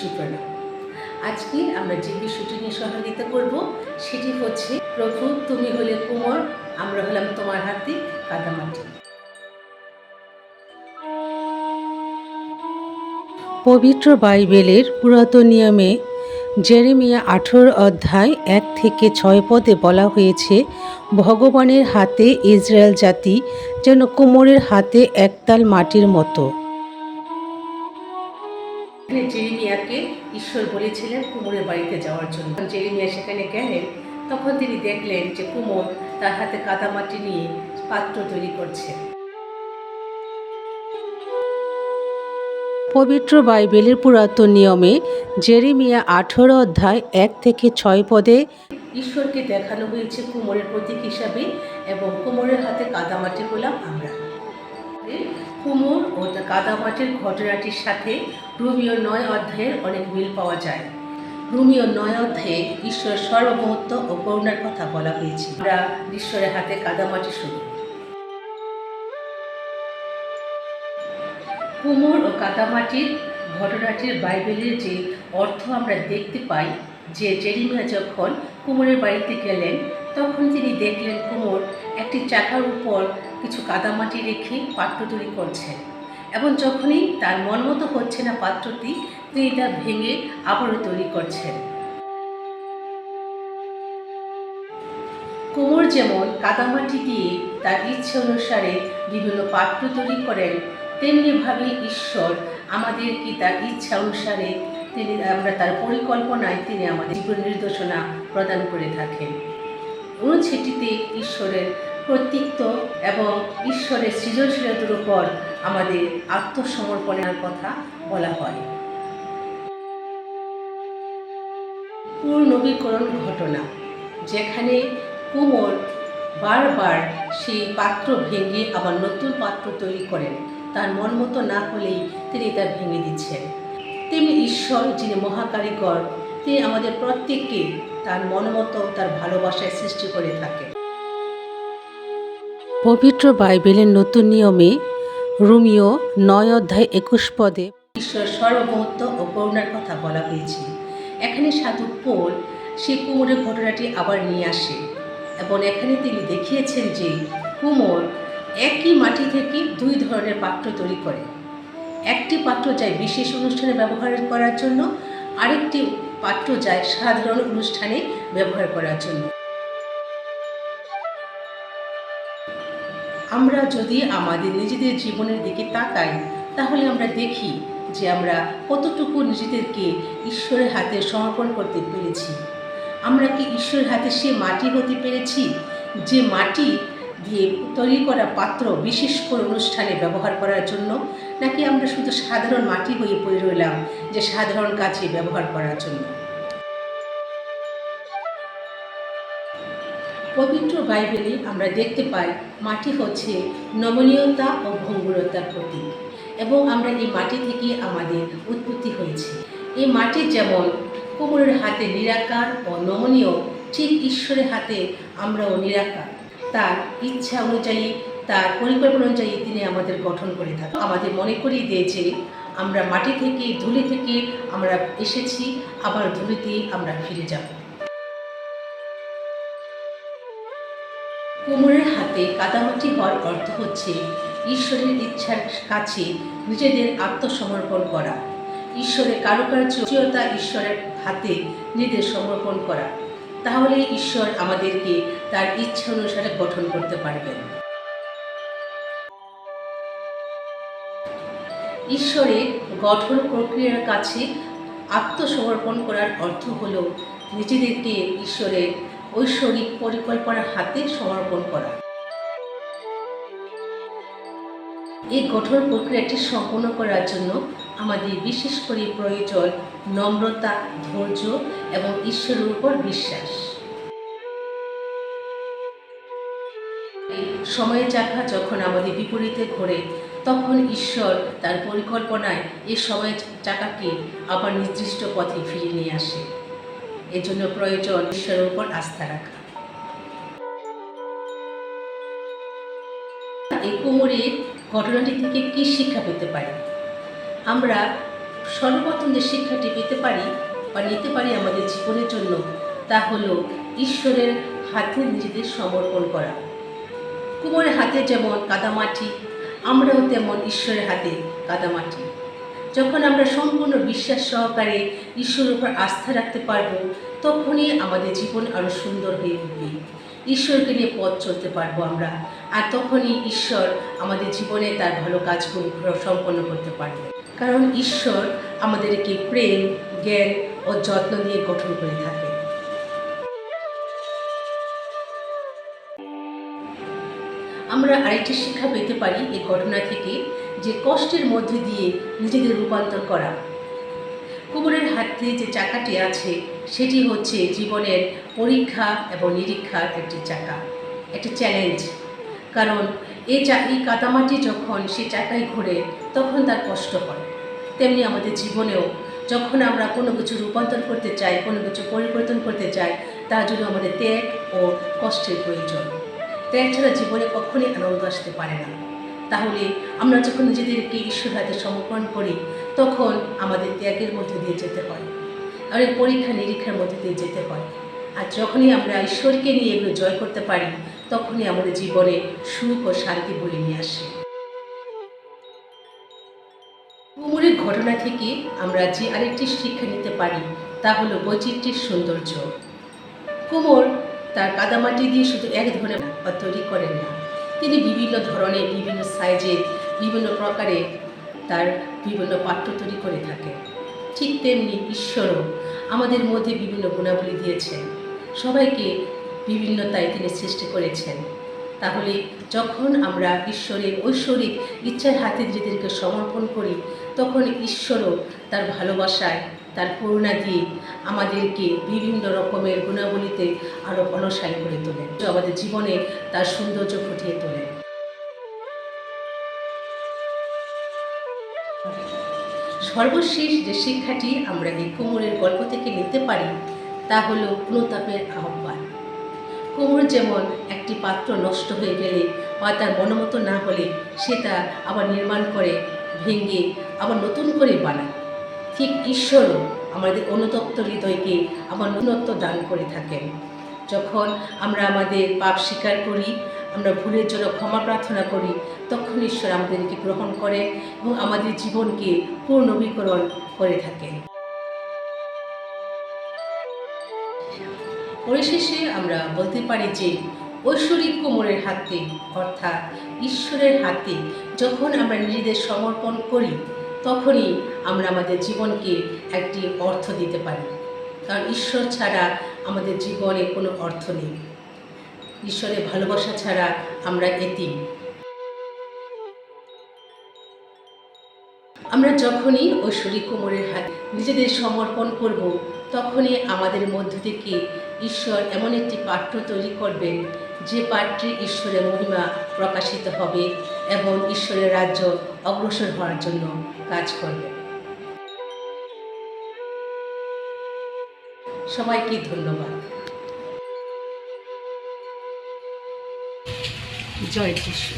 সুপ্রণাম। আজকে আমরা যে বিষয়টি নিয়ে সহযোগিতা করব, সেটি হচ্ছে, প্রভু, তুমি হলে কুমোর, আমরা হলাম তোমার হাতে কাদামাটি। পবিত্র বাইবেলের পুরাতন নিয়মে জেরেমিয়া আঠেরো অধ্যায় এক থেকে ছয় পদে বলা হয়েছে, ভগবানের হাতে ইসরায়েল জাতি যেন কোমরের হাতে একতাল মাটির মতো। ঈশ্বর বলেছিলেন কুমোরের বাড়িতে যাওয়ার জন্য। জেরিমিয়া সেখানে গেলেন তখন তিনি দেখলেন যে কুমোর তার হাতে কাদামাটি নিয়ে পাত্র তৈরি করছে। পবিত্র বাইবেলের পুরাতন নিয়মে জেরেমিয়া আঠেরো অধ্যায় এক থেকে ছয় পদে ঈশ্বরকে দেখানো হয়েছে কুমোরের প্রতীক হিসাবে এবং কুমোরের হাতে কাদামাটি হলাম আমরা। কুমোর ও কাদামাটির ঘটনাটির সাথে রুমিও নয় অধ্যায়ের অনেক মিল পাওয়া যায়। রুমিও নয় অধ্যায়ে ঈশ্বরের সর্বমহত্ব ও করুণার কথা বলা হয়েছে। আমরা ঈশ্বরের হাতে কাদামাটি শুরু কুমোর ও কাদামাটির ঘটনাটির বাইবেলের যে অর্থ আমরা দেখতে পাই, যে জেরিমিয়া যখন কুমোরের বাড়িতে গেলেন, তখন তিনি দেখলেন কুমোর একটি চাকার উপর কিছু কাদামাটি রেখে পাত্র তৈরি করছেন এবং যখনই তার মন মতো হচ্ছে না পাত্রটি, তিনি তা ভেঙে আবারও তৈরি করছেন কুমোর যেমন কাদামাটি দিয়ে তার ইচ্ছে অনুসারে বিভিন্ন পাত্র তৈরি করেন তেমনিভাবে ঈশ্বর আমাদের কি তার ইচ্ছা অনুসারে তিনি আমরা তার পরিকল্পনায় তিনি আমাদের জীবন নির্দেশনা প্রদান করে থাকেন। অনুচ্ছেটিতে ঈশ্বরের কর্তৃত্ব এবং ঈশ্বরের সৃজনশীলতার উপর আমাদের আত্মসমর্পণের কথা বলা হয়। পুনর্নবীকরণ ঘটনা, যেখানে কুমোর বারবার সেই পাত্র ভেঙে আবার নতুন পাত্র তৈরি করেন। তার মন মতো না হলেই তিনি তা ভেঙে দিচ্ছেন। তেমনি ঈশ্বর, যিনি মহাকারিগর, তিনি আমাদের প্রত্যেককে তার মন মতো, তার ভালোবাসায় সৃষ্টি করে থাকেন। পবিত্র বাইবেলের নতুন নিয়মে রুমিও নয় অধ্যায় একুশ পদে ঈশ্বর সর্বমহত্ব ও করুণার কথা বলা হয়েছে। এখানে সাধু পোল সেই কুমোরের ঘটনাটি আবার নিয়ে আসে এবং এখানে তিনি দেখিয়েছেন যে কুমোর একই মাটি থেকে দুই ধরনের পাত্র তৈরি করে। একটি পাত্র যায় বিশেষ অনুষ্ঠানে ব্যবহার করার জন্য, আরেকটি পাত্র যায় সাধারণ অনুষ্ঠানে ব্যবহার করার জন্য। আমরা যদি আমাদের নিজেদের জীবনের দিকে তাকাই, তাহলে আমরা দেখি যে আমরা কতটুকু নিজেদেরকে ঈশ্বরের হাতে সমর্পণ করতে পেরেছি। আমরা কি ঈশ্বরের হাতে সে মাটি হতে পেরেছি? যে মাটি দিয়ে তৈরি করা পাত্র বিশেষ করে অনুষ্ঠানে ব্যবহার করার জন্য, নাকি আমরা শুধু সাধারণ মাটি হয়ে পড়ে রইলাম যে সাধারণ কাজে ব্যবহার করার জন্য? পবিত্র বাইবেলে আমরা দেখতে পাই মাটি হচ্ছে নমনীয়তা ও ভঙ্গুরতার প্রতীক এবং আমরা এই মাটি থেকে আমাদের উৎপত্তি হয়েছে। এই মাটি যেমন কুমোরের হাতে নিরাকার ও নমনীয়, ঠিক ঈশ্বরের হাতে আমরাও নিরাকার। তার ইচ্ছা অনুযায়ী, তার পরিকল্পনা অনুযায়ী তিনি আমাদের গঠন করে থাকেন। আমাদের মনে করিয়ে দিয়েছে আমরা মাটি থেকে, ধুলি থেকে আমরা এসেছি, আবার ধুলিতে আমরা ফিরে যাব। কোমরের হাতে কাদামাটি হওয়ার অর্থ হচ্ছে ঈশ্বরের ইচ্ছার কাছে নিজেদের আত্মসমর্পণ করা। ঈশ্বরের কারুকার্যতা ঈশ্বরের হাতে নিজেদের সমর্পণ করা। তাহলে ঈশ্বর আমাদেরকে তার ইচ্ছা অনুসারে গঠন করতে পারবেন। ঈশ্বরের গঠন প্রক্রিয়ার কাছে আত্মসমর্পণ করার অর্থ হল নিজেদেরকে ঈশ্বরের ঐশ্বরিক পরিকল্পনার হাতে সমর্পণ করা। এই গঠন প্রক্রিয়াটি সম্পন্ন করার জন্য আমাদের বিশেষ করে প্রয়োজন নম্রতা, ধৈর্য এবং ঈশ্বরের উপর বিশ্বাস। সময়ের চাকা যখন আমাদের বিপরীতে ঘোরে, তখন ঈশ্বর তার পরিকল্পনায় এই সময়ের চাকাকে আবার নির্দিষ্ট পথে ফিরিয়ে নিয়ে আসে। এজন্য প্রয়োজন ঈশ্বরের উপর আস্থা রাখা। এই কোমরের ঘটনাটি থেকে কি শিক্ষা পেতে পারি? আমরা সর্বপ্রথম যে শিক্ষাটি পেতে পারি বা নিতে পারি আমাদের জীবনের জন্য, তা হলো ঈশ্বরের হাতে নিজেদের সমর্পণ করা। কুমোরের হাতে যেমন কাদামাটি, আমরাও তেমন ঈশ্বরের হাতে কাদামাটি। যখন আমরা সম্পূর্ণ বিশ্বাস সহকারে ঈশ্বরের উপর আস্থা রাখতে পারব, তখনই আমাদের জীবন আরও সুন্দর হয়ে উঠবে। ঈশ্বরকে নিয়ে পথ চলতে পারব আমরা, আর তখনই ঈশ্বর আমাদের জীবনে তার ভালো কাজগুলো সম্পন্ন করতে পারবে। কারণ ঈশ্বর আমাদেরকে প্রেম, জ্ঞান ও যত্ন দিয়ে গঠন করে থাকে। আমরা আরেকটি শিক্ষা পেতে পারি এই ঘটনা থেকে। যে কষ্টের মধ্যে দিয়ে নিজেদের রূপান্তর করা। কুমোরের হাতে যে চাকাটি আছে, সেটি হচ্ছে জীবনের পরীক্ষা এবং নিরীক্ষার একটি চাকা, একটি চ্যালেঞ্জ কারণ এই চা, এই কাদামাটি যখন সে চাকায় ঘোরে, তখন তার কষ্ট হয়। তেমনি আমাদের জীবনেও যখন আমরা কোনো কিছু রূপান্তর করতে চাই, কোনো কিছু পরিবর্তন করতে চাই, তার জন্য আমাদের ত্যাগ ও কষ্টের প্রয়োজন। ত্যাগ ছাড়া জীবনে কখনই আনন্দ আসতে পারে না। তাহলে আমরা যখন নিজেদেরকে ঈশ্বর হাতে সমর্পণ করি, তখন আমাদের ত্যাগের মধ্যে দিয়ে যেতে হয়। অনেক পরীক্ষা নিরীক্ষার মধ্যে দিয়ে যেতে হয়। আর যখনই আমরা ঈশ্বরকে নিয়ে এগুলো জয় করতে পারি, তখনই আমাদের জীবনে সুখ ও শান্তি বলে নিয়ে আসে। কুমুরের ঘটনা থেকে আমরা যে আরেকটি শিক্ষা নিতে পারি, তা হলো বৈচিত্র্যের সৌন্দর্য। কুমোর তার কাদামাটি দিয়ে শুধু এক ধরনের তৈরি করেন না তিনি বিভিন্ন ধরনের, বিভিন্ন সাইজের বিভিন্ন প্রকারে তার বিভিন্ন পাত্র তৈরি করে থাকেন ঠিক তেমনি ঈশ্বরও আমাদের মধ্যে বিভিন্ন গুণাবলী দিয়েছেন। সবাইকে বিভিন্নতায় তিনি সৃষ্টি করেছেন। তাহলে যখন আমরা ঈশ্বরের ঐশ্বরিক ইচ্ছার হাতে নিজেদেরকে সমর্পণ করি, তখন ঈশ্বরও তার ভালোবাসায় তার করুণা দিয়ে আমাদেরকে বিভিন্ন রকমের গুণাবলীতে আরও বলশালী করে তোলেন। আমাদের জীবনে তার সৌন্দর্য ফুটিয়ে তোলেন। সর্বশেষ যে শিক্ষাটি আমরা এই কোমরের গল্প থেকে নিতে পারি, তা হলো অনুতাপের আহ্বান। কুমোর যেমন একটি পাত্র নষ্ট হয়ে গেলে বা তার মনোমতো না হলে, সে তা আবার নির্মাণ করে, ভেঙে আবার নতুন করে বানায়। ঠিক ঈশ্বরও আমাদের অনুতপ্ত হৃদয়কে আমার নতুনত্ব দান করে থাকেন। যখন আমরা আমাদের পাপ স্বীকার করি, আমরা ভুলের জন্য ক্ষমা প্রার্থনা করি, তখন ঈশ্বর আমাদেরকে গ্রহণ করে এবং আমাদের জীবনকে পুনর্নবীকরণ করে থাকেন। পরিশেষে আমরা বলতে পারি যে, ঐশ্বরিক কোমরের হাতে, অর্থাৎ ঈশ্বরের হাতে, যখন আমরা নিজেদের সমর্পণ করি তখনই আমরা আমাদের জীবনকে একটি অর্থ দিতে পারি। কারণ ঈশ্বর ছাড়া আমাদের জীবনে কোনো অর্থ নেই। ঈশ্বরের ভালোবাসা ছাড়া আমরা এতিম। আমরা যখনই ঐশ্বরী কোমরের হাত নিজেদের সমর্পণ করব, তখনই আমাদের মধ্য থেকে ঈশ্বর এমন একটি পাঠ্য তৈরি করবেন যে পাঠটি ঈশ্বরের মহিমা প্রকাশিত হবে এবং ঈশ্বরের রাজ্য অগ্রসর হওয়ার জন্য কাজ করবে। সবাইকে ধন্যবাদ। জয় যিশু